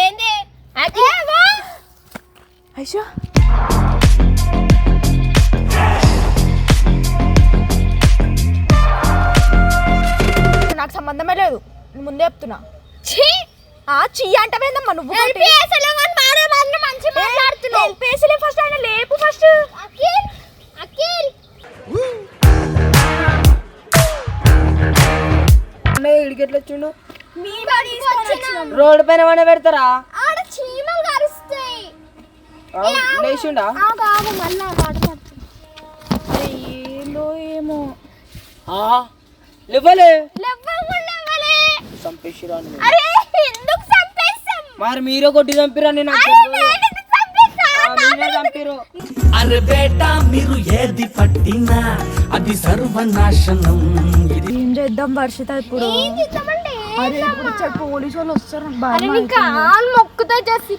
ఏంది అయ్యో నాకు సంబంధమే లేదు ముందే చెప్తున్నా! ఆ చీ అంటవేందమ్మా నువ్వు మంచిగా మాట్లాడుతున్నావు. ఫస్ట్ ఆయన లేపు ఫస్ట్. అన్నయ్య ఈడికి ఎట్లా వచ్చిండు. రోడ్డు పైన పెడతారా? లేచిండా? ఏందో ఏమో. ఆ, లేవ్వలే. లెవ్వకుండా లెవ్వలే. చంపేసిరా అని. అరే ఎందుకు చంపేస్తాం మరి మీరే కొట్టి చంపిరా నేను నాకు అరే తెలియదు. నేను ఎందుకు చంపేస్తా? ఆ, మీరే చంపిరు అరే బేటా మీరు ఏది పట్టినా అది సర్వనాశనం. ఇది ఏం చేద్దాం వర్షిత ఇప్పుడు? అరే ఇప్పుడు చెప్పు పోలీసు వాళ్ళు వస్తారు. కాలు మొక్కుతా చేసి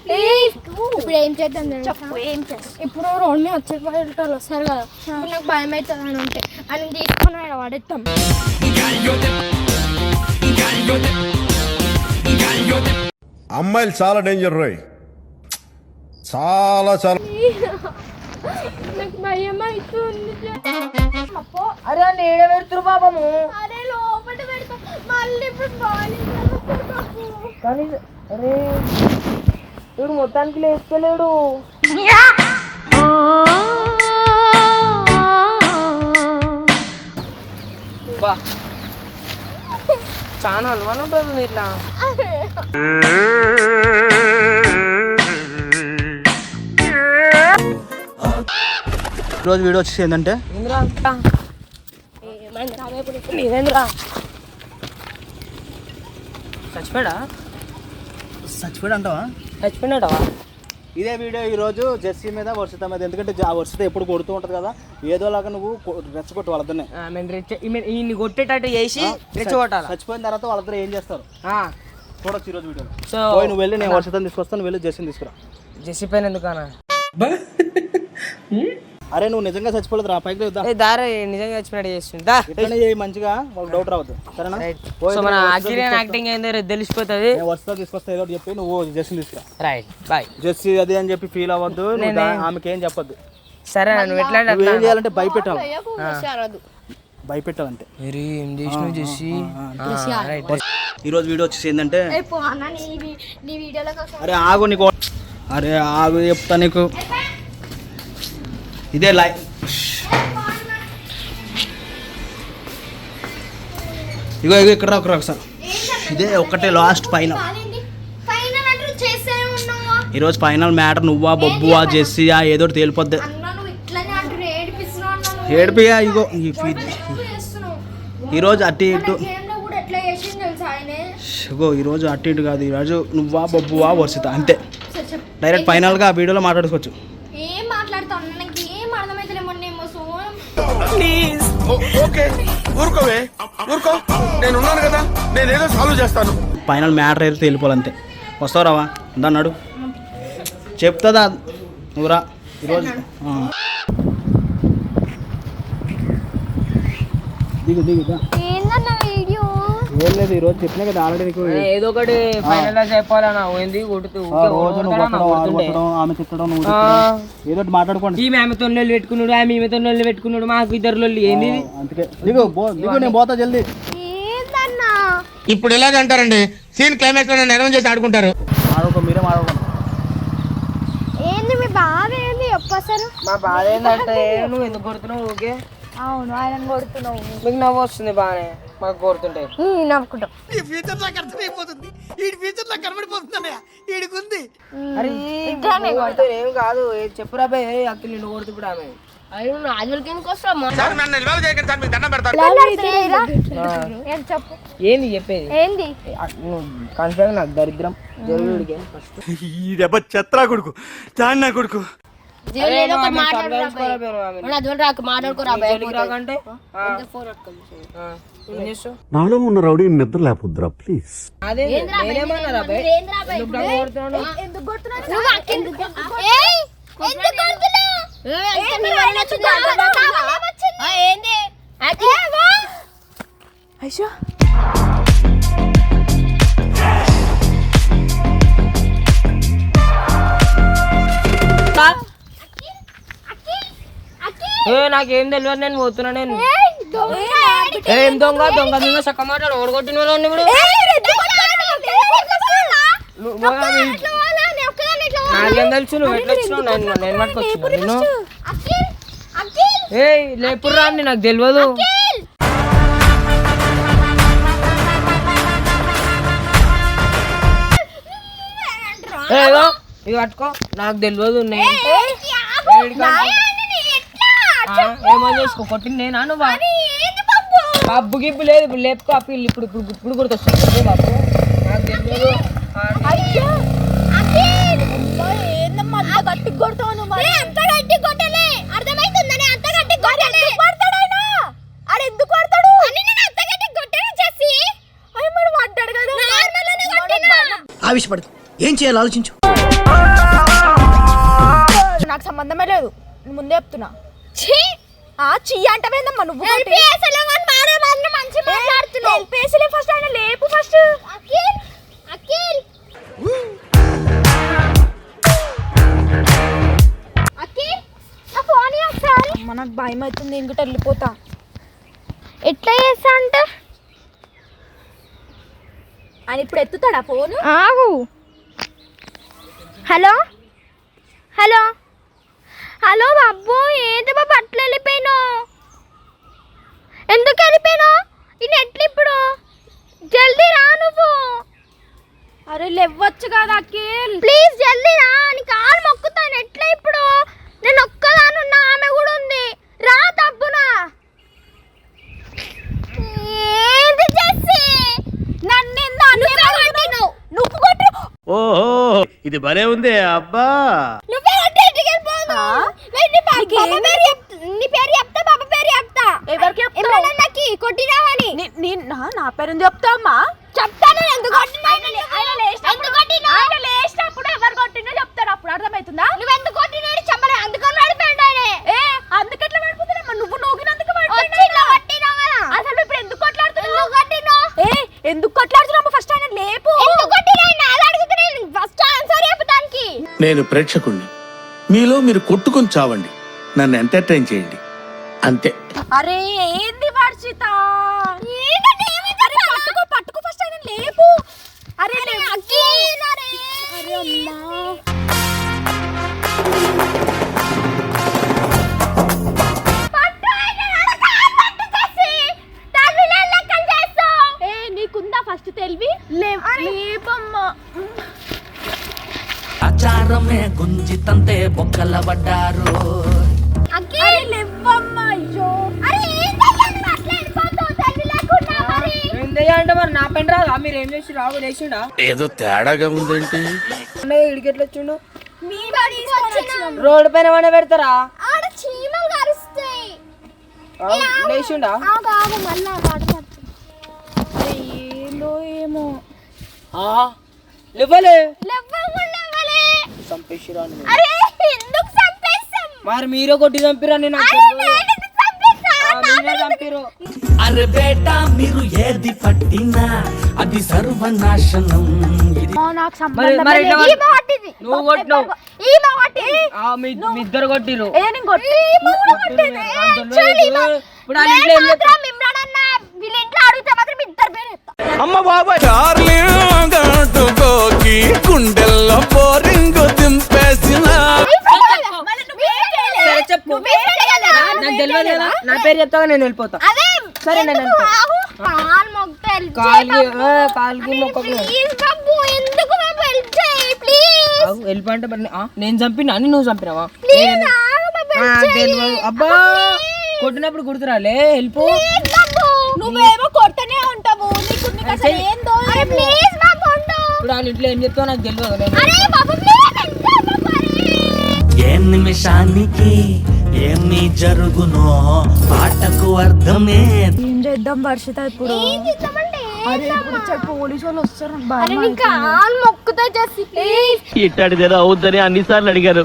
ఇప్పుడు ఏం చేద్దాం? చెప్పు ఏం చేస్తాం ఇప్పుడు రోడ్ మీద వచ్చే వాళ్ళు వస్తారు కదా నాకు భయం అవుతుంది అని ఉంటే. అని తీసుకొని ఆడ పడేస్తాం అమ్మాయిలు చాలా డేంజర్ రోయ్. చాలా చాలా. నాకు భయం అవుతుంది అరే అని ఏడ పెడుతురు పాపము. అరే లోపల పెడతాం. మళ్ళీ ఇప్పుడు బాగా కానీ అరే వీడు మొత్తానికి లేస్తలేడు. బా. చాలా అనుమానం ఉంటుంది ఇట్లా రోజు వీడియో వచ్చేసి ఏంటంటే? చచ్చిపోయాడా? చచ్చిపోయాడు అంటావా? చచ్చిపోయినాడవా ఇదే వీడియో ఈరోజు జెర్సీ మీద వర్షిత మీద. ఎందుకంటే ఆ వర్షిత ఎప్పుడు కొడుతూ ఉంటుంది కదా. ఏదోలాగా నువ్వు రెచ్చగొట్టు రెచ్చ ఈయన్ని కొట్టేటట్టు చేసి రెచ్చగొట్టాలి? చచ్చిపోయిన తర్వాత వాళ్ళిద్దరు ఏం చేస్తారు? చూడొచ్చు ఈరోజు వీడియో. సో పోయి నువ్వు వెళ్ళి నేను వర్షితని తీసుకొస్తాను వెళ్ళి జెర్సీని తీసుకురా. జెస్సీ పైన ఎందుకన్నా అరే నువ్వు నిజంగా చచ్చిపోలేదు రా పైకి లేదా ఏ దారి నిజంగా చచ్చిపోయినట్టు చేస్తుంది దా. ఇట్లనే చేయి మంచిగా వాళ్ళకి డౌట్ రావద్దు. సరేనా? సో మన అఖిలేన్ యాక్టింగ్ ఏందో రేపు తెలిసిపోతుంది. నేను వర్షిత తీసుకొస్తా ఏదో చెప్పి నువ్వు జెర్సీని తీసుకురా. Right bye. జెర్సీ అది అని చెప్పి ఫీల్ అవ్వద్దు ఆమెకి ఏం చెప్పొద్దు. సరే నువ్వు ఎట్లా ఏం చేయాలంటే భయపెట్టాలి. శారదు భయపెట్టాలంటే. మరి ఏం చేసినావు జెస్సీ రైట్. ఈరోజు వీడియో వచ్చేసి ఏంటంటే అరే ఆగు నీకు. అరే ఆగు చెప్తా నీకు. ఇదే లై ఇగో ఇగో ఇక్కడ రా, ఒక రా ఒకసారి ఇదే ఒక్కటే లాస్ట్ పైన ఈరోజు ఫైనల్ మ్యాటర్ నువ్వా బొబ్బువా జెస్సీయా ఏదో ఒకటి తేలిపోద్ది. ఏడిపియా ఇగో ఈరోజు అటు ఇటు ఇగో ఈరోజు అటు ఇటు కాదు ఈరోజు నువ్వా బొబ్బువా వర్షిత అంతే. డైరెక్ట్ ఫైనల్గా ఆ వీడియోలో మాట్లాడుకోవచ్చు ఏం మాట్లాడుతావు అన్న నాకు ఏం అర్థమైతలే మొన్న ఏమో సోనం ఓకే. ఊరుకోవే. ఊరుకో. నేను ఉన్నాను కదా. నేనేదో సాల్వ్ చేస్తాను. ఫైనల్ మ్యాటర్ అయితే తెలిపోవాలంతే వస్తావు రావా? అన్నాడు చెప్తుందా? నువ్వురా ఈరోజు. దిగు దిగు దా. ఏందన్న వీడియో ఏం లేదు ఈరోజు చెప్పినా కదా ఆల్రెడీ నీకు. ఏదో ఒకటి ఫైనల్గా చెప్పాలన్నా ఏంది? కొడుతూ రోజు నువ్వు కొట్టడం వాడు కొట్టడం ఆమె తిట్టడం నువ్వు తిట్టడం. ఏదో ఒకటి మాట్లాడుకోండి. ఈ ఆమెతో లొల్లి పెట్టుకున్నాడు ఆమె ఈమెతో లొల్లి పెట్టుకున్నాడు మాకు ఇద్దరు లొల్లి. ఏంది ఇది? అందుకే. బో దిగు నేను పోతా జల్దీ. ఏందన్నా? ఇప్పుడు ఎలాగంటారండి సీన్ క్లైమాక్స్లో నెరవేర్ చేసి ఆడుకుంటారు. ఆడుకో మీరే ఏంది మీ బాధ ఏంది? చెప్పసారు మా బాధ ఏంటంటే నువ్వు ఎందుకు కొడుతున్నావు ఓకే అవును ఆయన కొడుతున్నావు. మీకు నవ్వు వస్తుంది బాగానే మాకు కోరుతుంటే నవ్వుకుంటాం. ఈ ఫ్యూచర్ నాకు అర్థమైపోతుంది. ఈ ఫ్యూచర్ నాకు కనబడిపోతుందన్నయ్య ఈడికుంది. అరే ఏం కాదు చెప్పురా బే అక్కడ నిన్ను కొడుతూ ఇప్పుడు ఆమె. అయ్యో రాజులకి ఎందుకు వస్తావు సార్ నన్ను నిల్వలు చేయకండి సార్ మీకు దండం పెడతాను. ఏం చెప్పు. ఏంది చెప్పేది? ఏంది? కన్ఫర్మ్ నాకు దరిద్రం. జరుగుడికి ఫస్ట్ ఈ దెబ్బ చెత్రా కొడుకు చాన్నా కొడుకు. ఏదో నాలో ఉన్న రౌడీ నిద్ర లేపుద్రా ప్లీజ్ అదే నేనేమన్నారా ఏ నాకేం తెలియదు నేను పోతున్నా నేను. ఏం దొంగ దొంగ దొంగ సక్క మాట్లాడు ఓడగొట్టిన వాళ్ళు ఇప్పుడు. నాకేం తెలుసు నువ్వు ఎట్లా వచ్చినావు? నేను నేను పట్టుకొచ్చిన ఏ లేపుడు రాండి నాకు తెలియదు ఏదో ఇది పట్టుకో. నాకు తెలియదు నేను ఆ, ఏమో చేసుకో కొట్టింది నేనా నువ్వా బాబు? గిబ్బు లేదు ఇప్పుడు లేపుకో ఆ పిల్లి ఇప్పుడు ఇప్పుడు ఇప్పుడు గుర్తొస్తుంది బాబు. నాకు తెలియదు ఆ, అయ్యో ఏందమ్మా అంత గట్టి కొడతావు నువ్వు మరి? అంత గట్టి కొట్టలే. అర్థమైతుందని అంత గట్టి కొట్టలే. కొడతాడైనా ఆడు ఎందుకు కొడతాడు? అని నేను అంత గట్టి కొట్టాను చేసి అయ్యి మరి పడ్డాడు కదా? నార్మల్గానే కొట్టినా. ఆవేశపడదు ఏం చేయాలో ఆలోచించు. నాకు సంబంధమే లేదు. నేను ముందే చెప్తున్నా. ఆ చీ అంటవేందమ్మా నువ్వు మారే మంచి మాట్లాడుతున్నావు. ఎల్పేసలే ఫస్ట్ ఆయన లేపు ఫస్ట్ అఖిల్ అఖిల్. అఖిల్ నా ఫోన్ ఒకసారి. మనకు భయం అవుతుంది ఇంకటి వెళ్ళిపోతా. ఎట్లా చేస్తా అంటే? ఆయన ఇప్పుడు ఎత్తుతాడా ఫోన్ ఆగు. హలో? హలో? హలో బాబు ఏంటి బాబు అట్లా వెళ్ళిపోయినావు? ఎందుకు వెళ్ళిపోయినావు? ఈ నెట్లు ఇప్పుడు? జల్దీ రా నువ్వు. అరే లేవచ్చు కదా అఖిల్. ప్లీజ్ జల్దీ రా నీ కాలు మొక్కుతాను. ఎట్లా ఇప్పుడు? నేను ఒక్కదానున్నా ఆమె కూడా ఉంది. రా తప్పునా. ఏంది చేసి నన్ను నువ్వు నువ్వు కొట్టు ఓహో ఇది భలే ఉంది అబ్బా. నీ పేరు చెప్తా నీ పేరు చెప్తా ఎవరికి చెప్తావు? కొట్టినావని. నీ- నీ- నా- నా పేరు చెప్తావమ్మా చెప్తాను ఎందుకు కొట్టినా? ఎందుకు కొట్టినా? ఆయన లేచినప్పుడు ఎవరు చెప్తారు అప్పుడు అర్థమవుతుందా? నువ్వు ఎందుకు కొట్టినాడు చంపలే అందుకని నడిపోయాడు ఆయన. ఏ అందుకట్లా పడిపోతున్నా నువ్వు కదా అసలు ఇప్పుడు ఎందుకు కొట్లాడుతున్నావు? ఏ ఎందుకు కొట్లాడుతున్నావు ఫస్ట్ ఆయన లేపు. ఎందుకు కొట్టినా ఫస్ట్ ఆన్సర్ చెప్పడానికి నేను ప్రేక్షకుణ్ణి. మీలో మీరు కొట్టుకొని చావండి. నన్ను ఎంటర్టైన్ చేయండి. అంతే. అరే ఏంది వర్షిత అరే పట్టుకో పట్టుకో ఫస్ట్ ఆయన లేపు. అరే. అరే అమ్మా. ఆచారమే గుంజితంతే బొక్కల పడ్డారు అంటే మరి? నా పెన్ రాదా? మీరు ఏం చేసి రావు లేచిండా? ఏదో తేడాగా ఉందేంటి? అన్నయ్య ఇడికి ఎట్లా వచ్చిండు. రోడ్డు పైన ఏమైనా పెడతారా? లేచిండా? ఏమో. ఆ, లేవలే. చంపేసిరా మరి మీరే కొట్టి చంపిరని నాకు. అరే తెలియదు. నేను చంపిరు అరే బేటా మీరు ఏది పట్టినా అది సర్వనాశనం. నువ్వు కొట్టినావు. ఇద్దరు కొట్టిరు. ఇప్పుడు వాళ్ళ ఇంట్లో ఏం చెప్తా మాత్రం ఇమ్రాన్ అన్న వీళ్ళ ఇంట్లో అడిగితే మాత్రం ఇద్దరు పేరు చెప్తా అమ్మ బాబాయ్. గుండెల్లో బోరింగ్ దింపేసిన. చెప్పు. నాకు తెలియదు కదా? నా పేరు చెప్తాగా నేను వెళ్ళిపోతా. సరే నేను వెళ్ళిపోంటే నేను చంపినా? అని నువ్వు చంపినావా? అబ్బా కొట్టినప్పుడు గుర్తురాలే వెళ్ళిపో. నువ్వేమో కొడతనే ఉంటావు నీకు నీకు అసలు ఏందో అరే ఏమో. ప్లీజ్ బాబు ఉండు ఇప్పుడు వాళ్ళ ఇంట్లో ఏం చెప్తావు నాకు తెలియదు ఏ నిమిషానికి ఏమి జరుగునో? పాటకు అర్థమే ఏం చేద్దాం వర్షిత ఇప్పుడు? ఇట్టాడిదేదో అవుద్దని అన్నిసార్లు అడిగారు.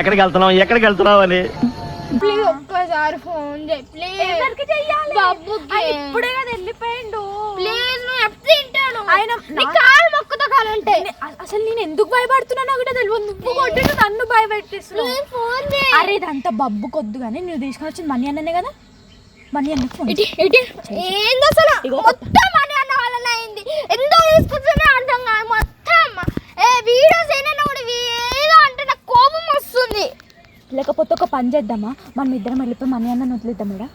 ఎక్కడికి వెళ్తున్నావు? ఎక్కడికి వెళ్తున్నావు అని. ప్లీజ్ ఒక్కసారి ఫోన్ చేయి ప్లీజ్. ఆయన ఇప్పుడే కదా వెళ్ళిపోయిండు. ప్లీజ్. ఆయన కాలు మొక్కుతా కాలంటే. అసలు నేను ఎందుకు భయపడుతున్నానో ఒకటే తెలియదు నువ్వు కొట్టిన నన్ను భయపెట్టిస్తున్నావు. అరే ఇదంతా బబ్బు కొద్దు కానీ నువ్వు తీసుకొని వచ్చింది మనీ అన్ననే కదా? మనీ అన్న ఏంది అసలు? మొత్తం అని అన్న వలన అయింది. ఎందుకు తీసుకుంటున్నా అర్థం కాదు. మొత్తం ఏ వీడియోస్ ఏమైనా కూడా ఏదో అంటే నాకు కోపం వస్తుంది. లేకపోతే ఒక పని చేద్దామా? మనం ఇద్దరం వెళ్ళిపోయి మనీ అన్నని వదిలేద్దాం మేడా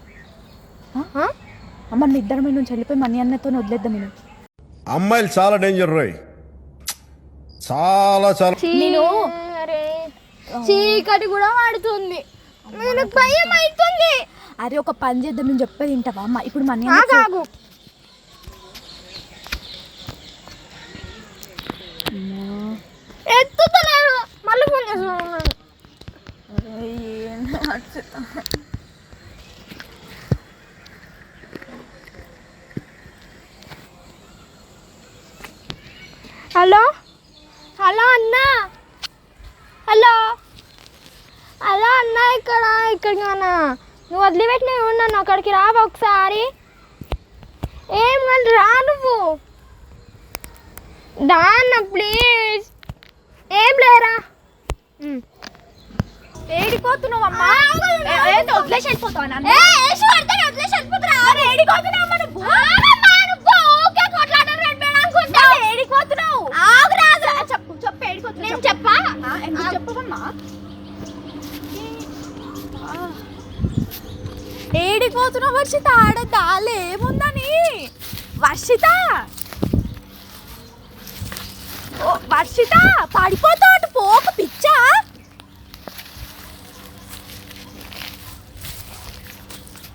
మనం ఇద్దరం నుంచి వెళ్ళిపోయి మనీ అన్నతో వదిలేద్దాం నేను అమ్మాయిలు చాలా డేంజర్ రోయ్. చాలా చాలా. నేను అరే. చీకటి కూడా పడుతుంది నాకు భయం అవుతుంది అరే ఒక పని చేద్దాం నేను చెప్పేది వింటావా అమ్మ ఇప్పుడు మనీ ఆగు. ఎత్తుతలేడు మళ్ళీ ఫోన్ చేస్తున్నాను. హలో? హలో అన్నా? హలో? హలో అన్న ఇక్కడ ఇక్కడికి అన్న నువ్వు వదిలిపెట్టిన ఉన్నాను అక్కడికి రావా ఒకసారి. ఏం కాదు రా నువ్వు. దా అన్న ప్లీజ్ ఏం లేరా ఏడిపోతున్నావు అమ్మా వదిలేసి వెళ్ళిపోతావా వదిలేసి. ఆగమ్మా నువ్వు, ఊరికే కొట్లాడడం రెడ్ బెడ్ అనుకుంటా. ఆగు రాదు. చెప్పు చెప్పు ఏడిపోతున్నావు నేను చెప్పా. ఎందుకు చెప్పవమ్మా ఏడిపోతున్నావు వర్షిత? ఆడ దాలు ఏముందని వర్షిత? ఓ వర్షిత పడిపోతావు అటు పోక పిచ్చా?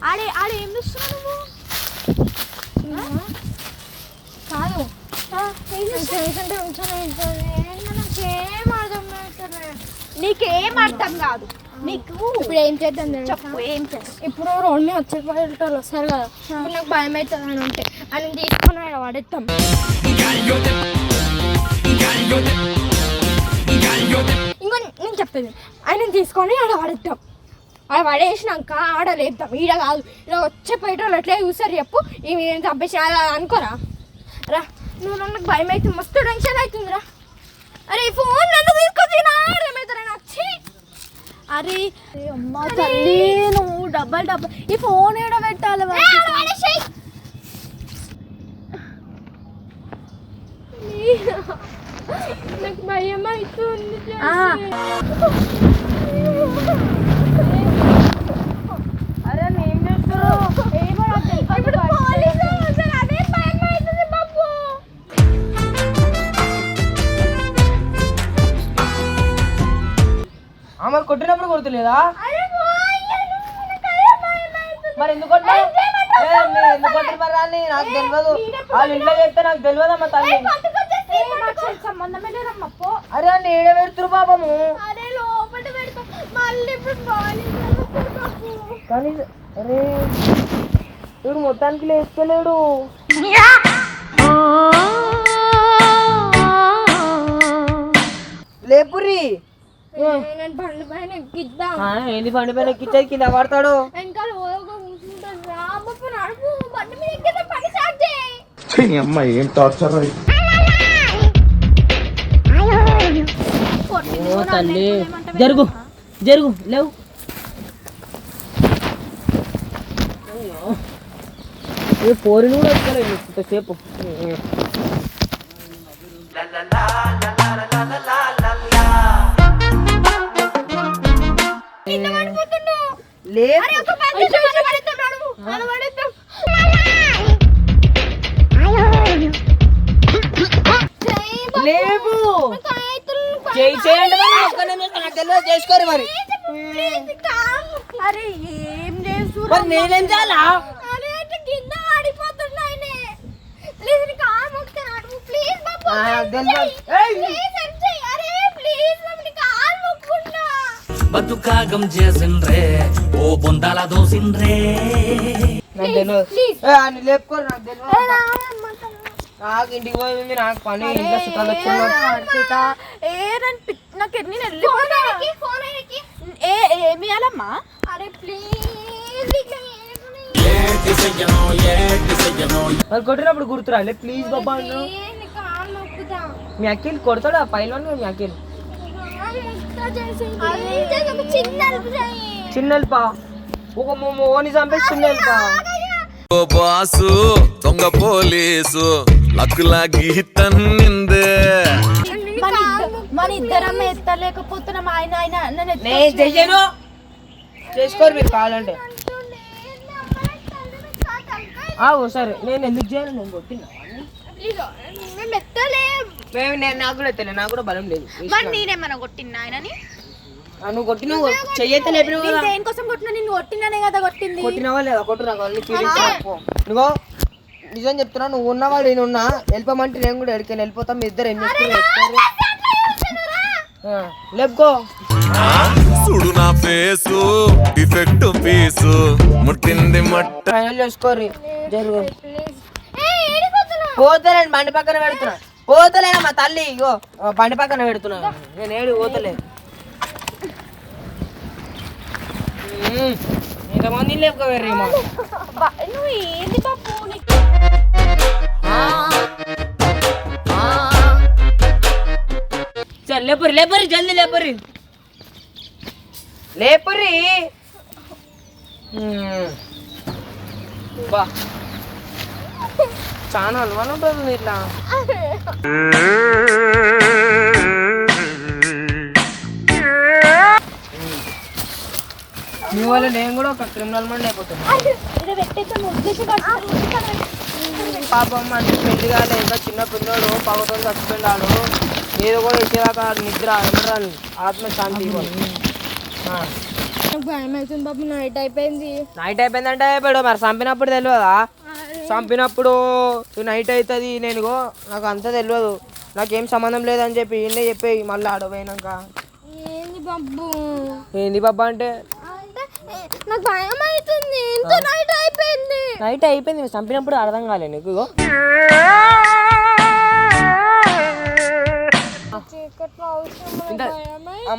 ఆడే ఆడే ఏం చూస్తున్నావు నువ్వు కాదు ఉంచాను నాకేం అర్థం. నీకేం అర్థం కాదు. నీకు ఇప్పుడు ఏం చేద్దాం? చెప్పు ఏం చేస్తావు ఇప్పుడు రోడ్ మీద వచ్చే వాళ్ళు వస్తారు కదా. నాకు భయం అవుతుంది అని ఉంటే. ఆయన తీసుకొని ఆయన పడేస్తాం. ఇంకో నేను చెప్పేది ఆయన తీసుకొని ఆడ పడేద్దాం. ఆడ పడేసినాక ఆడ లేపుతాం ఈడ కాదు. ఇలా వచ్చే పెట్రోల్ ఎట్లా చూస్తారు చెప్పు. ఇవి నేను చంపేసి అనుకోరా? రా. నువ్వు నాకు భయం అయితే మస్తు టెన్షన్ అవుతుందిరా అరే ఈ ఫోన్ ఎందుకు తీసుకొచ్చి నా అర్థమవుతారా నాకు ఛీ! అరే అమ్మ తల్లి నువ్వు డబ్బల్ డబ్బల్ ఈ ఫోన్ ఏడ పెట్టాలి. నాకు భయం అవుతుంది కొట్టినప్పుడు కొడుతులేదా అరే పోయను, నాకు అదే భయం అవుతుంది. మరి ఎందుకు కొట్టావు? ఏ, మీరు ఎందుకు కొట్టారు మరి రాని? నాకు తెలియదు వాళ్ళు ఇంట్లో చెప్తే నాకు తెలియదు అమ్మ తల్లి? అరే నీడ పెడుతురు పాపము. ఇప్పుడు. కానీ అరే వీడు మొత్తానికి లేస్తలేడు. లేపురి ఏ, నేను బండి పైన ఎక్కిద్దాం? ఏంది బండి పైన ఎక్కిచ్చేది? కింద పడతాడు. వెనకాల ఓగా కూర్చుంటాను రా బాబు నడుపు బండి మీద ఎక్కిద్దాం పని స్టార్ట్ చేయి. అమ్మాయి ఏం టార్చర్ ఓ తల్లి. జరుగు జరుగు లేవు. పోరిని కూడా ఎక్కలేదు ఇంతసేపు. లేవు చేయి చేయండి చేసుకోరు మరి. అరే ఏం చేస్తు మరి. నేనేం చేయాలా? అట్లా కింద ఆ, ఓ బొందాల దోసిండ్రే. నాకు తెలియదు ప్లీజ్. లేపుకోరు నాకు తెలియదు నాకు ఇంటికి పోయింది నాకు పని ఇంకా చుట్టాలు అరే కొట్టినప్పుడు గుర్తురాలే ప్లీజ్ బాబా మీ అఖిల్ కొడతాడా పైలోని మీ అఖిల్? చిన్న అలుపు చేయి. చిన్న హెల్పా ఒక ఓని చంపేసి చిన్న హెల్పా బాసు దొంగ పోలీసు లక్కులా గీతన్నిందే మన ఇద్ద- మన ఇద్దరం ఎత్తలేకపోతున్నా. ఆయన ఆయన నేను చెయ్యను చేసుకోరు మీరు కావాలంటే. సరే నేను ఎందుకు చేయను నేను కొట్టినా. మేము నాకు కూడా తెలియదు నాకు కూడా బలం లేదు. మరి నేనేమన్నా కొట్టిన ఆయనని? నువ్వు కొట్టిన చెయ్యతే లేపినావు నేను కదా దేనికోసం కొట్టినా? నిన్ను కొట్టినానే కదా కొట్టింది. కొట్టినావా లేదా? కొట్టు నాకు అన్ని చూపించు నువ్వు నిజం చెప్తున్నా నువ్వు ఉన్నవాడు నేను ఉన్నా వెళ్ళిపోమంటే నేను కూడా ఎక్కడికి వెళ్ళిపోతాం. మీ ఇద్దరు ఏం చేస్తారు? లేపుకో. సుడు నా ఫేసు డిఫెక్ట్ పీసు ముట్టింది మట్ట. ఫైనల్ చేసుకోరి జరుగు. పోతలేను బండి పక్కన పెడుతున్నా. పోతలేనా మా తల్లి ఇగో బండి పక్కన పెడుతున్నా. నేను ఏడు పోతలే మ్మ్. ఇంతమంది లేపుకోవేరేమో బా- నువ్వు ఏంది బాబు చల్ లేపరి లేపరి జల్దీ లేపరి లేపరి. బా. చాలా అనుమానం ఉంటుంది ఇట్లా మీ వల్ల నేను కూడా ఒక క్రిమినల్ మండి ఉద్దేశం పాపం అంటే పెళ్ళి కాలే ఇంకా చిన్న పిల్లోడు పగతో చచ్చిపోయినాడు ఏదో కూడా ఇచ్చేదాకా నిద్ర ఏమంటారు ఆత్మ శాంతి ఇవ్వాలి. ఆ. నాకు భయం అవుతుంది బాబు నైట్ అయిపోయింది నైట్ అయిపోయిందంటే అయిపోయాడు మరి చంపినప్పుడు తెలియదా? చంపినప్పుడు నైట్ అవుతుంది నేను నాకు అంతా తెలియదు. నాకేం సంబంధం లేదని చెప్పి ఈయనే చెప్పేయి మళ్ళీ ఆడపోయినాక. ఏంది బాబు? ఏంది బాబా అంటే అంటే నాకు భయం అవుతుంది ఎంత నైట్ అయిపోయింది. నైట్ అయిపోయింది. చంపినప్పుడు అర్థం కాలే నీకు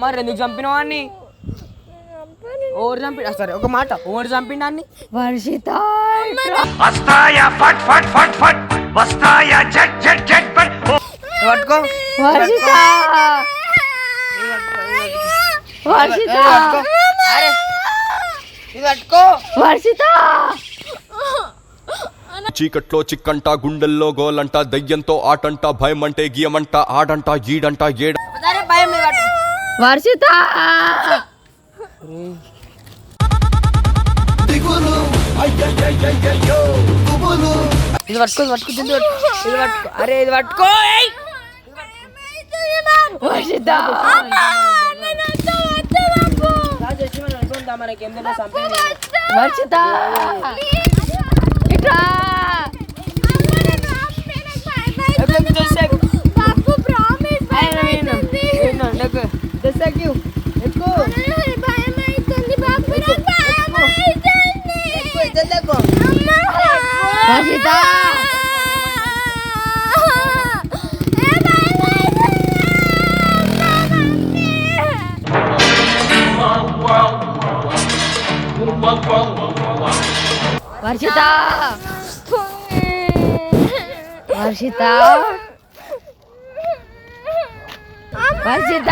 మరి ఎందుకు చంపినావు అని ఓరు చంపి సరే ఒక మాట. ఓరు చంపినాన్ని వర్షిత వస్తాయా? ఫట్ ఫట్ ఫట్ ఫట్. వస్తాయా? జట్ జట్ జట్ ఫట్. పట్టుకో. వర్షిత. వర్షిత. అరే వర్షిత! చీకట్లో చిక్కంట గుండెల్లో గోలంట దయ్యంతో ఆటంట భయం అంటే గీయమంట ఆడంట ఈడంట ఏడ. వర్షిత! ఇది పట్టుకో ఇది పట్టుకో జల్ది పట్టుకో ఇది పట్టుకో. అరే ఇది పట్టుకో! వర్షిత రాజు వచ్చి మనం అనుకుందాం మనకి ఎందులో వర్షిత! ఇట్రా! వర్షిత వర్షిత ఆగో వర్షిత